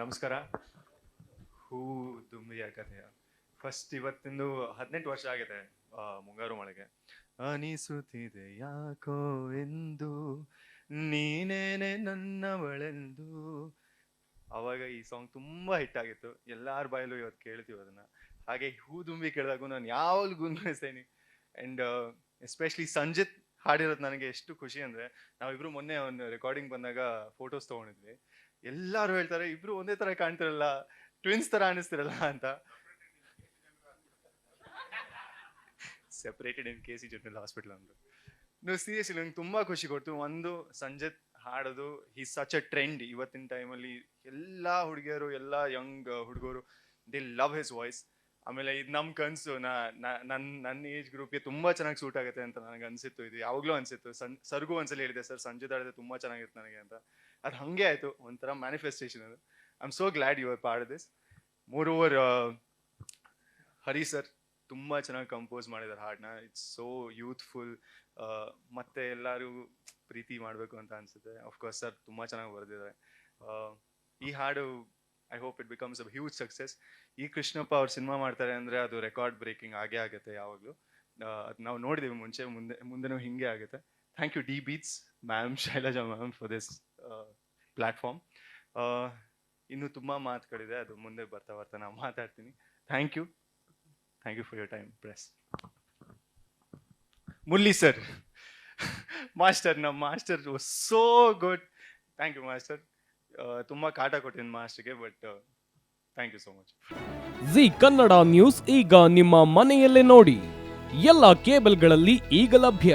ನಮಸ್ಕಾರ. ಹೂ ದುಂಬಿಯ ಕಥೆಯ ಫಸ್ಟ್ ಇವತ್ತಿಂದು ಹದಿನೆಂಟು ವರ್ಷ ಆಗಿದೆ ಮುಂಗಾರು ಮಳೆಗೆ. ಅನಿಸುತ್ತಿದೆ ಯಾಕೋ ಎಂದು, ನೀನೇನೆ ನನ್ನವಳೆಂದು. ಅವಾಗ ಈ ಸಾಂಗ್ ತುಂಬಾ ಹಿಟ್ ಆಗಿತ್ತು. ಎಲ್ಲಾರ ಬಾಯಲ್ಲೂ ಇವತ್ತು ಕೇಳ್ತೀವಿ ಅದನ್ನ. ಹಾಗೆ ಹೂ, ದುಂಬಿ ಕೇಳಿದಾಗ ನಾನು ಯಾವಾಗಲೂ ಗುನ್ಗುನಿಸ್ತೇನೆ ಅಂಡ್ ಎಸ್ಪೆಷಲಿ ಸಂಜಿತ್ ಹಾಡಿರೋದು ನನಗೆ ಎಷ್ಟು ಖುಷಿ ಅಂದ್ರೆ, ನಾವಿಬ್ರು ಮೊನ್ನೆ ಒಂದು ರೆಕಾರ್ಡಿಂಗ್ ಬಂದಾಗ ಫೋಟೋಸ್ ತಗೊಂಡಿದ್ವಿ. ಎಲ್ಲರೂ ಹೇಳ್ತಾರೆ ಇಬ್ರು ಒಂದೇ ತರ ಕಾಣ್ತಿರಲ್ಲ ಟ್ವಿನ್ಸ್ ತರ ಅನಿಸ್ತಿರಲ್ಲ ಅಂತ. Separated in K C general hospital ಅಂದ್ರು ನೀವು ಸೀರಿಯಸ್ಲಿ ನಂಗೆ ತುಂಬಾ ಖುಷಿ ಕೊಡ್ತು. ಒಂದು ಸಂಜೆ ಹಾಡೋದು ಈ ಸಚ್ ಅ ಟ್ರೆಂಡ್ ಇವತ್ತಿನ ಟೈಮಲ್ಲಿ ಎಲ್ಲಾ ಹುಡುಗಿಯರು ಎಲ್ಲಾ ಯಂಗ್ ಹುಡುಗರು ದೇ ಲವ್ ಹಿಸ್ ವಾಯ್ಸ್ ಆಮೇಲೆ ಇದು ನಮ್ಮ ಕನಸು ನನ್ನ ನನ್ನ ಏಜ್ ಗ್ರೂಪ್ಗೆ ತುಂಬಾ ಚೆನ್ನಾಗಿ ಸೂಟ್ ಆಗುತ್ತೆ ಅಂತ ನನಗೆ ಅನ್ಸಿತ್ತು. ಇದು ಯಾವಾಗಲೂ ಅನ್ಸಿತ್ತು. ಸನ್ ಸರ್ಗೂ ಒಂದ್ಸಲ ಹೇಳಿದೆ ಸರ್ ಸಂಜೆ ಹಾಡಿದ್ರೆ ತುಂಬಾ ಚೆನ್ನಾಗಿರುತ್ತೆ ನನಗೆ ಅಂತ. ಅದು ಹಂಗೆ ಆಯಿತು, ಒಂಥರ ಮ್ಯಾನಿಫೆಸ್ಟೇಷನ್ ಅದು. I am so glad your part this moreover Hari sir ತುಂಬಾ ಚೆನ್ನಾಗಿ ಕಂಪೋಸ್ ಮಾಡಿದ್ದಾರೆ ಹಾಡನ್ನ. ಇಟ್ಸ್ ಸೋ ಯೂತ್ಫುಲ್ ಮತ್ತೆ ಎಲ್ಲರೂ ಪ್ರೀತಿ ಮಾಡಬೇಕು ಅಂತ ಅನ್ಸುತ್ತೆ. ಅಫ್ಕೋರ್ಸ್ ಸರ್ ತುಂಬಾ ಚೆನ್ನಾಗಿ ಬರೆದಿದ್ದಾರೆ. ಈ ಹಾಡು I hope it becomes a huge success ಈ ಕೃಷ್ಣಪ್ಪ ಅವ್ರು ಸಿನಿಮಾ ಮಾಡ್ತಾರೆ ಅಂದರೆ ಅದು ರೆಕಾರ್ಡ್ ಬ್ರೇಕಿಂಗ್ ಆಗೇ ಆಗುತ್ತೆ ಯಾವಾಗಲೂ. ಅದು ನಾವು ನೋಡಿದ್ದೀವಿ ಮುಂಚೆ, ಮುಂದೆ, ಮುಂದೆನೂ ಹಿಂಗೆ ಆಗುತ್ತೆ. Thank you D beats ma'am Shailaja ma'am for this platform ಇನ್ನು ತುಂಬ ಮಾತುಗಳಿದೆ. ಅದು ಮುಂದೆ ಬರ್ತಾ ಬರ್ತಾ ನಾವು ಮಾತಾಡ್ತೀನಿ. Thank you thank you for your time press Murali sir master ನಮ್ಮ master so good thank you master ತುಂಬ ಕಾಟ ಕೊಟ್ಟಿದ್ದೀನಿ ಮಾಸ್ಟರ್ಗೆ but thank you so much Zee Kannada news ಈಗ ನಿಮ್ಮ ಮನೆಯಲ್ಲೇ ನೋಡಿ. ಎಲ್ಲ ಕೇಬಲ್ಗಳಲ್ಲಿ ಈಗ ಲಭ್ಯ.